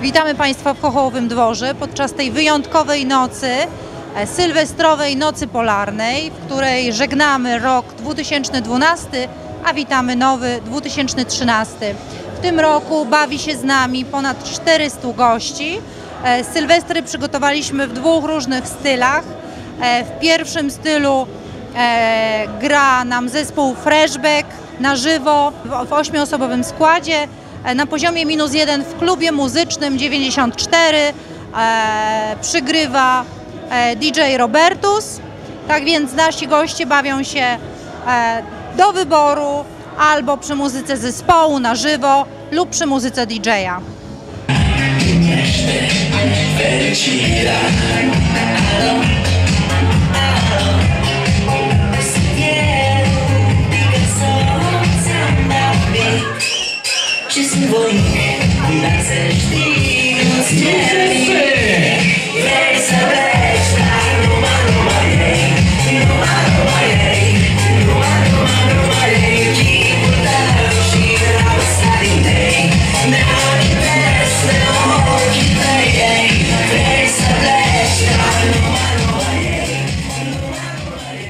Witamy Państwa w Chochołowym Dworze podczas tej wyjątkowej nocy, e, sylwestrowej nocy polarnej, w której żegnamy rok 2012, a witamy nowy 2013. W tym roku bawi się z nami ponad 400 gości. E, Sylwestry przygotowaliśmy w dwóch różnych stylach. E, W pierwszym stylu gra nam zespół Freshback na żywo w, ośmioosobowym składzie na poziomie minus jeden w klubie muzycznym 94 e, przygrywa e, DJ Robertus. Tak więc nasi goście bawią się e, do wyboru albo przy muzyce zespołu na żywo lub przy muzyce DJ-a.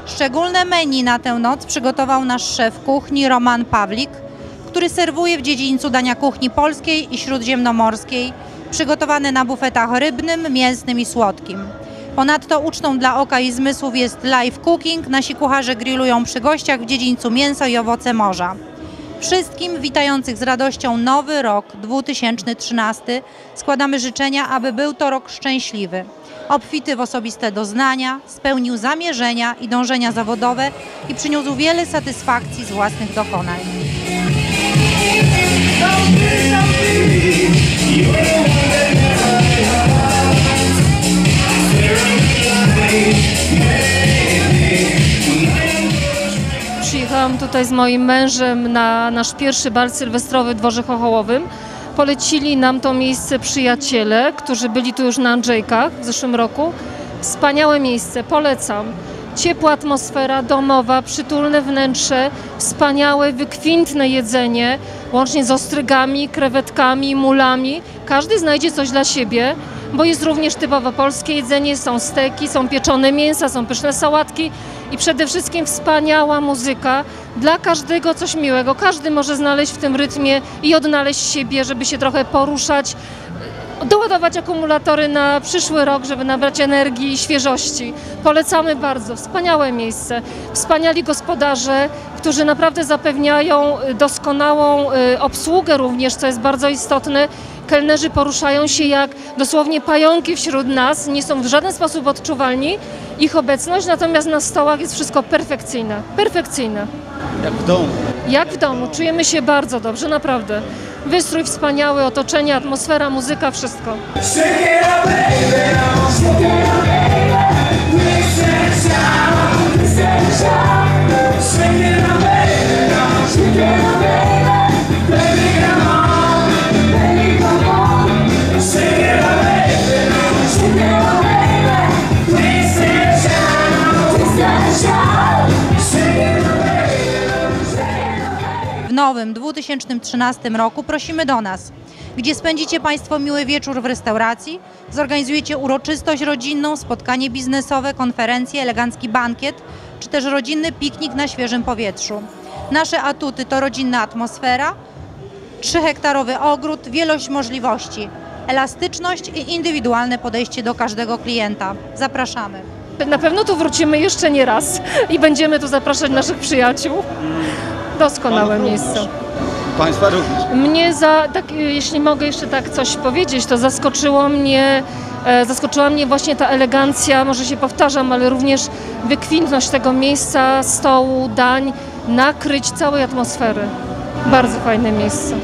Szczególne menu na tę noc przygotował nasz szef kuchni Roman Pawlik, który serwuje w dziedzińcu dania kuchni polskiej i śródziemnomorskiej, przygotowane na bufetach rybnym, mięsnym i słodkim. Ponadto ucztą dla oka i zmysłów jest live cooking. Nasi kucharze grillują przy gościach w dziedzińcu mięso i owoce morza. Wszystkim witających z radością nowy rok 2013 składamy życzenia, aby był to rok szczęśliwy, obfity w osobiste doznania, spełnił zamierzenia i dążenia zawodowe i przyniósł wiele satysfakcji z własnych dokonań. Przyjechałam tutaj z moim mężem na nasz pierwszy bal sylwestrowy w Dworze Chochołowym. Polecili nam to miejsce przyjaciele, którzy byli tu już na Andrzejkach w zeszłym roku. Wspaniałe miejsce, polecam. Ciepła atmosfera domowa, przytulne wnętrze, wspaniałe, wykwintne jedzenie, łącznie z ostrygami, krewetkami, mulami. Każdy znajdzie coś dla siebie, bo jest również typowo polskie jedzenie, są steki, są pieczone mięsa, są pyszne sałatki i przede wszystkim wspaniała muzyka. Dla każdego coś miłego. Każdy może znaleźć w tym rytmie i odnaleźć siebie, żeby się trochę poruszać, doładować akumulatory na przyszły rok, żeby nabrać energii i świeżości. Polecamy bardzo. Wspaniałe miejsce. Wspaniali gospodarze, którzy naprawdę zapewniają y, doskonałą y, obsługę również, co jest bardzo istotne. Kelnerzy poruszają się jak dosłownie pająki wśród nas, nie są w żaden sposób odczuwalni ich obecność, natomiast na stołach jest wszystko perfekcyjne. Perfekcyjne. Jak w domu. Jak w domu, czujemy się bardzo dobrze, naprawdę. Wystrój wspaniały, otoczenie, atmosfera, muzyka, wszystko. Nowym 2013 roku prosimy do nas, gdzie spędzicie Państwo miły wieczór w restauracji, zorganizujecie uroczystość rodzinną, spotkanie biznesowe, konferencję, elegancki bankiet, czy też rodzinny piknik na świeżym powietrzu. Nasze atuty to rodzinna atmosfera, trzyhektarowy ogród, wielość możliwości, elastyczność i indywidualne podejście do każdego klienta. Zapraszamy. Na pewno tu wrócimy jeszcze nie raz i będziemy tu zapraszać naszych przyjaciół. Doskonałe miejsce. Państwa również. Mnie za, tak, y, jeśli mogę jeszcze tak coś powiedzieć, to zaskoczyło mnie, e, zaskoczyła mnie właśnie ta elegancja, może się powtarzam, ale również wykwintność tego miejsca, stołu, dań, nakryć całej atmosfery. Bardzo fajne miejsce.